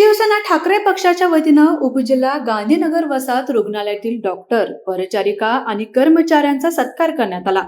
शिवसेना ठाकरे पक्षाच्या वतीनं उपजिल्हा गांधीनगर वसाहत रुग्णालयातील डॉक्टर परिचारिका आणि कर्मचाऱ्यांचा सत्कार करण्यात आला.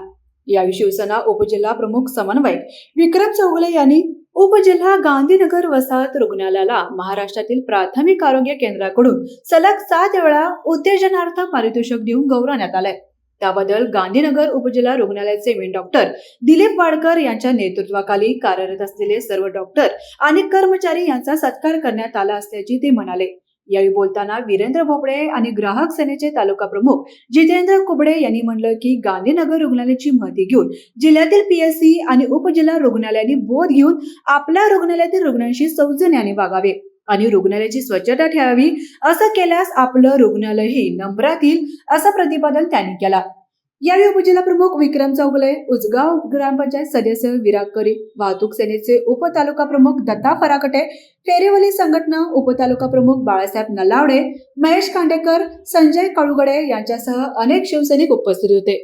यावेळी शिवसेना उपजिल्हा प्रमुख समन्वयक विक्रम चौगले यांनी उपजिल्हा गांधीनगर वसाहत रुग्णालयाला महाराष्ट्रातील प्राथमिक आरोग्य केंद्राकडून सलग सात वेळा उत्तेजनार्थ पारितोषिक देऊन गौरवण्यात आलंय. त्याबद्दल गांधीनगर उपजिल्हा रुग्णालयाचे मेन डॉक्टर दिलीप वाडकर यांच्या नेतृत्वाखाली कार्यरत असलेले सर्व डॉक्टर आणि कर्मचारी यांचा सत्कार करण्यात आला असल्याचे ते म्हणाले. यावेळी बोलताना वीरेंद्र भोपळे आणि ग्राहक सेनेचे तालुका प्रमुख जितेंद्र कुबडे यांनी म्हणलं की गांधीनगर रुग्णालयाची माहिती घेऊन जिल्ह्यातील पीएससी आणि उपजिल्हा रुग्णालयांनी बोध घेऊन आपल्या रुग्णालयातील रुग्णांशी सौजन्याने वागावे. आणि रुग्णालयाची स्वच्छता ठेवावी असं केल्यास आपलं रुग्णालयही नंबरात येईल असं प्रतिपादन त्यांनी केला. यावेळी उपजिल्हा प्रमुख विक्रम चौगले उजगाव ग्रामपंचायत सदस्य विराग करी वाहतूक सेनेचे उपतालुका प्रमुख दत्ता फराकटे फेरीवली संघटना उपतालुका प्रमुख बाळासाहेब नलावडे महेश खांडेकर संजय काळुगडे यांच्यासह अनेक शिवसैनिक उपस्थित होते.